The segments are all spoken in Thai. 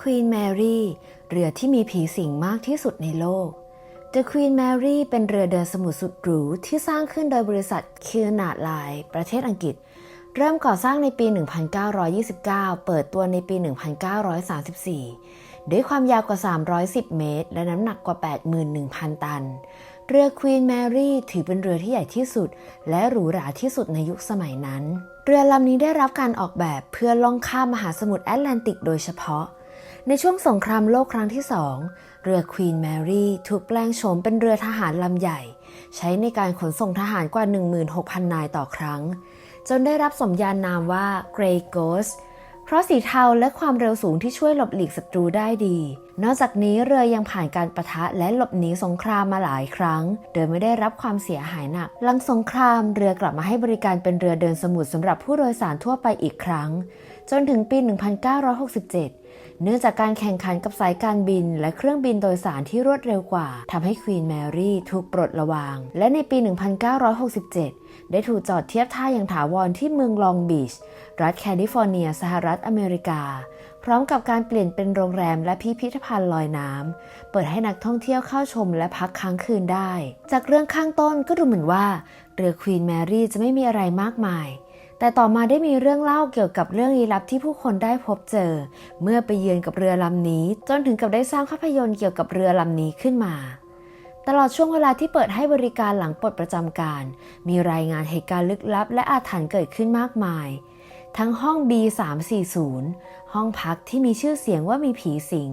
Queen Mary เรือที่มีผีสิงมากที่สุดในโลก The Queen Mary เป็นเรือเดินสมุทรสุดหรูที่สร้างขึ้นโดยบริษัทคิลนาดไลน์ประเทศอังกฤษ เริ่มก่อสร้างในปี 1929 เปิดตัวในปี 1934 ด้วยความยาวกว่า 310 เมตร และน้ำหนักกว่า 81,000 ตัน เรือ Queen Mary ถือเป็นเรือที่ใหญ่ที่สุด และหรูหราที่สุดในยุคสมัยนั้น เรือลำนี้ได้รับการออกแบบเพื่อล่องข้ามมหาสมุทรแอตแลนติกโดยเฉพาะ ในช่วงสงครามโลกครั้งที่สอง เรือ Queen Mary ถูกแปลงโฉมเป็นเรือทหารลำใหญ่ ใช้ในการขนส่งทหารกว่า 16,000 นายต่อครั้ง จนได้รับสมญานามว่า Grey Ghost เพราะสีเทาและความเร็วสูงที่ช่วยหลบหลีกศัตรูได้ดี นอกจากนี้เรือยังผ่านการประทะและหลบหนีสงครามมาหลายครั้ง โดยไม่ได้รับความเสียหายหนัก หลังสงครามเรือกลับมาให้บริการเป็นเรือเดินสมุทรสำหรับผู้โดยสารทั่วไปอีกครั้ง จนถึงปี 1967 เนื่องจากการแข่งขันกับสายการบิน และเครื่องบินโดยสารที่รวดเร็วกว่าทำให้ควีนแมรี่ถูกปลดระวาง และในปี 1967 ได้ถูกจอดเทียบท่าอย่างถาวรที่เมืองลองบีช รัฐแคลิฟอร์เนีย สหรัฐอเมริกา พร้อมกับการเปลี่ยนเป็นโรงแรมและพิพิธภัณฑ์ลอยน้ำ เปิดให้นักท่องเที่ยวเข้าชมและพักค้างคืนได้ จากเรื่องข้างต้นก็ดูเหมือนว่า เรือควีนแมรี่จะไม่มีอะไรมากมาย แต่ต่อมาได้มีเรื่องเล่าเกี่ยวกับเรื่องลี้ลับที่ผู้คนได้พบเจอ เมื่อไปเยือนกับเรือลำนี้ จนถึงกับได้สร้างภาพยนตร์เกี่ยวกับเรือลำนี้ขึ้นมา ตลอดช่วงเวลาที่เปิดให้บริการหลังปลดประจำการ มีรายงานเหตุการณ์ลึกลับ และอาถรรพ์เกิดขึ้นมากมาย ทั้งห้อง B340 ห้องพักที่มีชื่อเสียงว่ามีผีสิง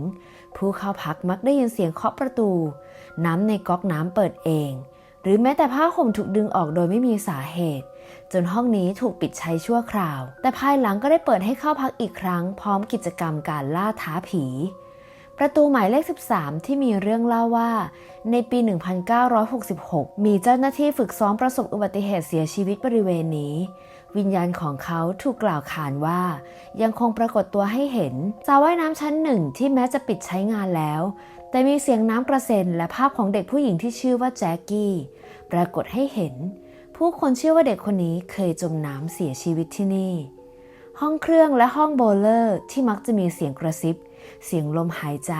ผู้เข้าพักมักได้ยินเสียงเคาะประตู น้ำในก๊อกน้ำเปิดเอง หรือแม้แต่ผ้าห่มถูกดึงออกโดยไม่มีสาเหตุ จนห้องนี้ถูกปิดใช้ชั่วคราว แต่ภายหลังก็ได้เปิดให้เข้าพักอีกครั้ง พร้อมกิจกรรมการล่าท้าผี ประตูหมายเลข 13 ที่มีเรื่องเล่าว่า ในปี 1966 มีเจ้าหน้าที่ฝึกซ้อมประสบอุบัติเหตุเสียชีวิตบริเวณนี้ วิญญาณของเขาถูกกล่าวขานว่า ยังคงปรากฏตัวให้เห็นสระว่ายน้ำชั้นหนึ่งที่แม้จะปิดใช้งานแล้วแต่มีเสียงน้ำกระเซ็นและภาพของเด็กผู้หญิงที่ชื่อว่าแจ็คกี้ ปรากฏให้เห็น ผู้คนเชื่อว่าเด็กคนนี้เคยจมน้ำเสียชีวิตที่นี่ ห้องเครื่องและห้องโบเลอร์ที่มักจะมีเสียงกระซิบ เสียงลมหายใจ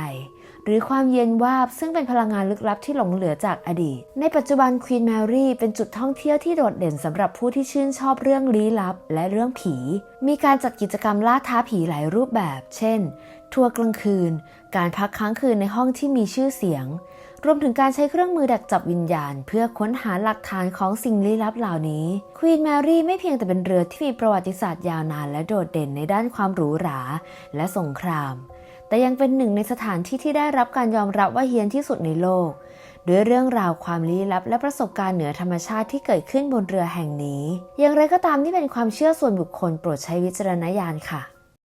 หรือความเย็นวาบซึ่งเป็นพลังงานลึกลับที่หลงเหลือจากอดีต ในปัจจุบันควีนแมรี่เป็นจุดท่องเที่ยวที่โดดเด่นสำหรับผู้ที่ชื่นชอบเรื่องลี้ลับและเรื่องผี มีการจัดกิจกรรมล่าท้าผีหลายรูปแบบ เช่น ทัวร์กลางคืน การพักค้างคืนในห้องที่มีชื่อเสียง รวมถึงการใช้เครื่องมือดักจับวิญญาณ เพื่อค้นหาหลักฐานของสิ่งลี้ลับเหล่านี้ควีนแมรี่ไม่เพียงแต่เป็นเรือที่มีประวัติศาสตร์ยาวนานและโดดเด่นในด้านความหรูหราและสงคราม แต่ยังเป็นหนึ่งในสถานที่ที่ได้รับการยอมรับว่าเฮี้ยนที่สุดในโลก ด้วยเรื่องราวความลี้ลับ และประสบการณ์เหนือธรรมชาติที่เกิดขึ้นบนเรือแห่งนี้ อย่างไรก็ตามนี่เป็นความเชื่อส่วนบุคคลโปรดใช้วิจารณญาณค่ะ